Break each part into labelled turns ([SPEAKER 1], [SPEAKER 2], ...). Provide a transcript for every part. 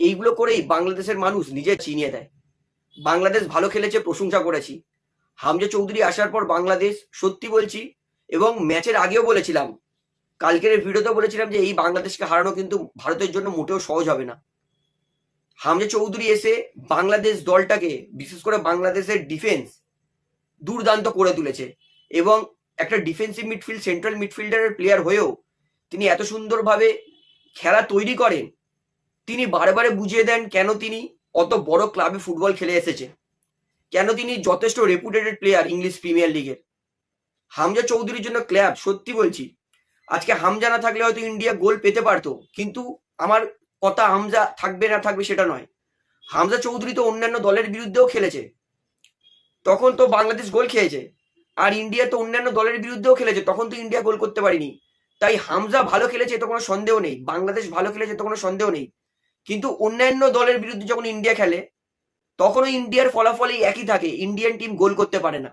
[SPEAKER 1] এইগুলো করেই বাংলাদেশের মানুষ নিজে চিনিয়ে দেয়। বাংলাদেশ ভালো খেলেছে, প্রশংসা করেছি। হামজা চৌধুরী আসার পর বাংলাদেশ, সত্যি বলছি, এবং ম্যাচের আগেও বলেছিলাম, কালকের ভিডিওতে বলেছিলাম যে এই বাংলাদেশকে হারানো কিন্তু ভারতের জন্য মোটেও সহজ হবে না। হামজা চৌধুরী এসে বাংলাদেশ দলটাকে, বিশেষ করে বাংলাদেশের ডিফেন্স দুর্দান্ত করে তুলেছে, এবং একটা ডিফেন্সিভ মিডফিল্ড সেন্ট্রাল মিডফিল্ডারের প্লেয়ার হয়েও তিনি এত সুন্দরভাবে খেলা তৈরি করেন তিনি বারে বুঝিয়ে দেন কেন তিনি অত বড় ক্লাবে ফুটবল খেলে এসেছে। কেন তিনি যথেষ্ট রেপুটেটেড প্লেয়ার ইংলিশ প্রিমিয়ার লিগের হামজা চৌধুরীর জন্য ক্লাব সত্যি বলছি। আজকে হামজা না থাকলে হয়তো ইন্ডিয়া গোল পেতে পারতো, কিন্তু আমার কথা হামজা থাকবে না থাকবে সেটা নয়। হামজা চৌধুরী তো অন্যান্য দলের বিরুদ্ধেও খেলেছে। তখন তো বাংলাদেশ গোল খেয়েছে। আর ইন্ডিয়া তো অন্যান্য দলের বিরুদ্ধেও খেলেছে, তখন তো ইন্ডিয়া গোল করতে পারেনি। তাই হামজা ভালো খেলেছে তো কোনো সন্দেহ নেই। বাংলাদেশ ভালো খেলেছে তো কোনো সন্দেহ নেই। কিন্তু অন্যান্য দলের বিরুদ্ধে যখন ইন্ডিয়া খেলে, তখনও ইন্ডিয়ার ফলাফল এই একই থাকে। ইন্ডিয়ান টিম গোল করতে পারে না।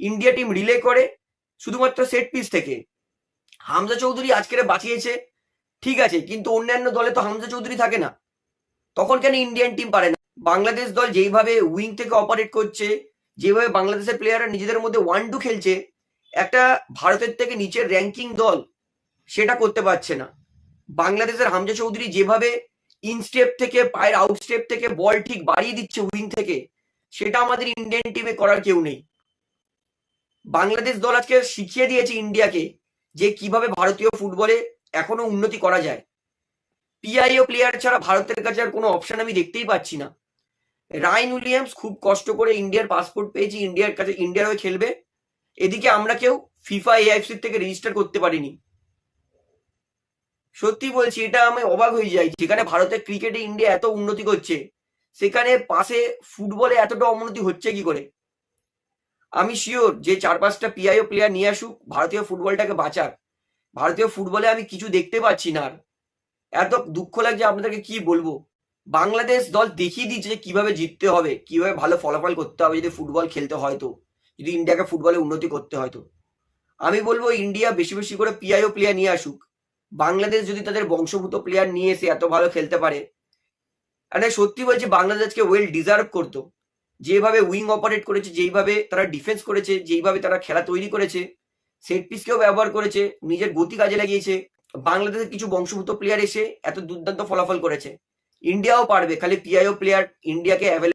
[SPEAKER 1] ইন্ডিয়া টিম রিলে করে শুধুমাত্র সেট পিস থেকে। হামজা চৌধুরী আজকের বাঁচিয়েছে, ঠিক আছে, কিন্তু অন্যান্য দলে তো হামজা চৌধুরী থাকে না। তখন কেন ইন্ডিয়ান টিম পারে না? বাংলাদেশ দল যেইভাবে উইং থেকে অপারেট করছে, যেভাবে বাংলাদেশের প্লেয়াররা নিজেদের মধ্যে ওয়ান টু খেলছে, একটা ভারতের থেকে নিচের র্যাঙ্কিং দল সেটা করতে পারছে না। বাংলাদেশের হামজা চৌধুরী যেভাবে ইন স্টেপ থেকে, পায়ের আউটস্টেপ থেকে বল ঠিক বাড়িয়ে দিচ্ছে উইং থেকে, সেটা আমাদের ইন্ডিয়ান টিমে করার কেউ নেই। বাংলাদেশ দল আজকে শিখিয়ে দিয়েছে ইন্ডিয়াকে যে কীভাবে ভারতীয় ফুটবলে এখনও উন্নতি করা যায়। পিআইও প্লেয়ার ছাড়া ভারতের কাছে আর কোনো অপশন আমি দেখতেই পাচ্ছি না। রাইন উইলিয়ামস খুব কষ্ট করে ইন্ডিয়ার পাসপোর্ট পেয়েছি ইন্ডিয়ার কাছে ইন্ডিয়ার হয়ে খেলবে। এদিকে আমরা কেউ ফিফা এআইএফসি থেকে রেজিস্টার করতে পারিনি। সত্যি বলছি, এটা আমি অবাক হয়ে যাই। যেখানে ভারতের ক্রিকেটে ইন্ডিয়া এত উন্নতি করছে, সেখানে পাশে ফুটবলে এতটা অবনতি হচ্ছে কি করে? আমি শিওর যে চার পাঁচটা পিআইও প্লেয়ার নিয়ে আসুক, ভারতীয় ফুটবলটাকে বাঁচাক। ভারতীয় ফুটবলে আমি কিছু দেখতে পাচ্ছি না আর। এত দুঃখ লাগছে আপনাদেরকে কি বলব? বাংলাদেশ দল দেখিয়ে দিচ্ছে কীভাবে জিততে হবে, কীভাবে ভালো ফলাফল করতে হবে যদি ফুটবল খেলতে হয় তো, যদি ইন্ডিয়াকে ফুটবলে উন্নতি করতে হয় তো। আমি বলব ইন্ডিয়া বেশি বেশি করে পিআইও প্লেয়ার নিয়ে আসুক। বাংলাদেশ যদি তাদের বংশভূত প্লেয়ার নিয়ে এসে এত ভালো খেলতে পারে মানে সত্যি বলছি বাংলাদেশকে ওয়েল ডিজার্ভ করতো। যেভাবে উইং অপারেট করেছে, যেইভাবে তারা ডিফেন্স করেছে, যেইভাবে তারা খেলা তৈরি করেছে সেট পিসকেও ব্যবহার করেছে, নিজের গতি কাজে লাগিয়েছে, বাংলাদেশের কিছু বংশভূত প্লেয়ার এসে এত দুর্দান্ত ফলাফল করেছে। ইন্ডিয়াও পারবে, খালি পিআইও প্লেয়ার ইন্ডিয়াকে অ্যাভেলেবল